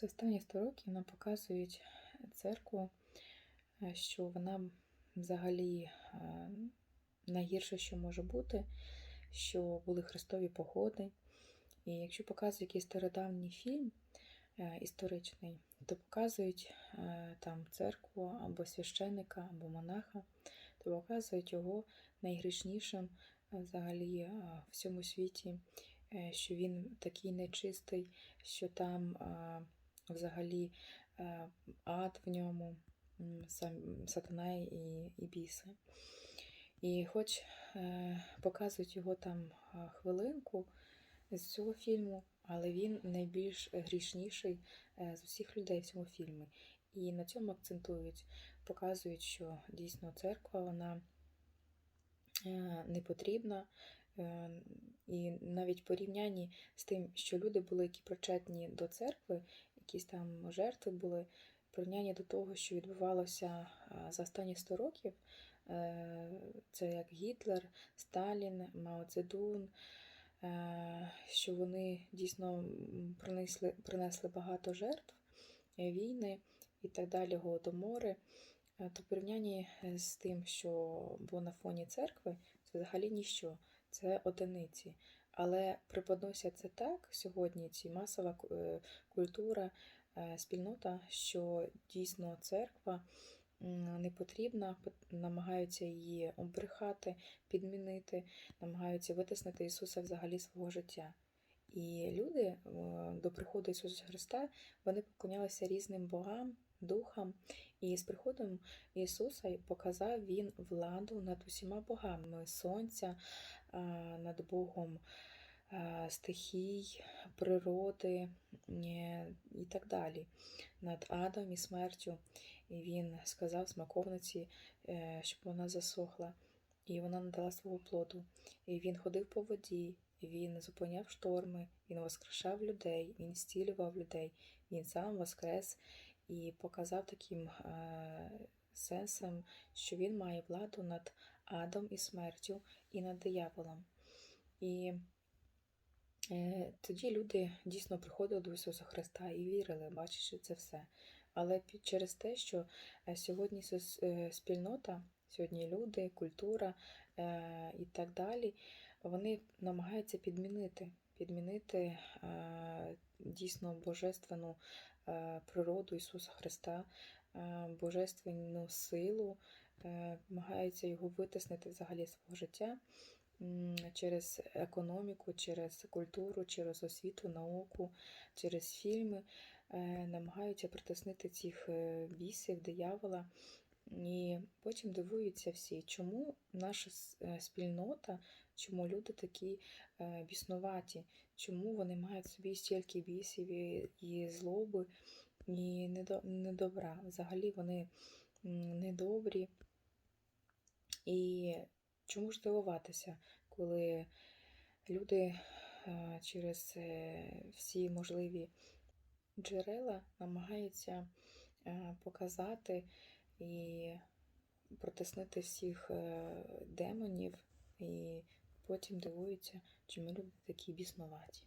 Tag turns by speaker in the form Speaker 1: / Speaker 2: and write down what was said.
Speaker 1: За останні 100 років нам показують церкву, е, що вона взагалі е, найгірше, що може бути, що були хрестові походи. І якщо показують якийсь стародавній фільм е, історичний, то показують е, там церкву або священника, або монаха, то показують його найгрішнішим е, взагалі е, в всьому світі, е, що він такий нечистий, що там е, взагалі е, ад в ньому, сатана і, і біси. І хоч е, показують його там хвилинку з цього фільму, але він найбільш грішніший е, з усіх людей в цьому фільмі. І на цьому акцентують, показують, що дійсно церква вона е, не потрібна. Е, І навіть порівнянні з тим, що люди були, які причетні до церкви, якісь там жертви були, в порівнянні до того, що відбувалося за останні 100 років, е, це як Гітлер, Сталін, Мао Цзедун, е, що вони дійсно принесли, принесли багато жертв, е, війни і так далі, голодомори. Е, То порівнянні з тим, що було на фоні церкви, це взагалі ніщо, це одиниці. Але преподносять це так сьогодні, ці масова е, культура, е, спільнота, що дійсно церква не потрібна, пот- намагаються її обрехати, підмінити, намагаються витиснити Ісуса взагалі свого життя. І люди е, до приходу Ісуса Христа вони поклонялися різним богам, духам, і з приходом Ісуса показав Він владу над усіма богами сонця, над Богом стихій, природи е, і так далі, над адом і смертю. І Він сказав смаковниці, е, щоб вона засохла, і вона надала свого плоду. І він ходив по воді, він зупиняв шторми, він воскрешав людей, він зцілював людей, він сам воскрес і показав таким е, сенсом, що він має владу над адом і смертю, і над дияволом. І е, тоді люди дійсно приходили до Ісуса Христа і вірили, бачачи це все. Але через те, що е, сьогодні спільнота, сьогодні люди, культура і так далі, вони намагаються підмінити, підмінити е, дійсно божественну е, природу Ісуса Христа, е, божественну силу, намагаються його витиснити взагалі свого життя через економіку, через культуру, через освіту, науку, через фільми, намагаються притиснити цих бісів, диявола. І потім дивуються всі, чому наша е, спільнота, чому люди такі е, біснуваті, чому вони мають собі стільки бісів і, злоби, і недо- недобра. Взагалі вони недобрі. І чому ж дивуватися, коли люди е, через всі можливі джерела намагаються показати і протиснити всіх е, демонів, і потім дивуються, чому люди такі біснуваті.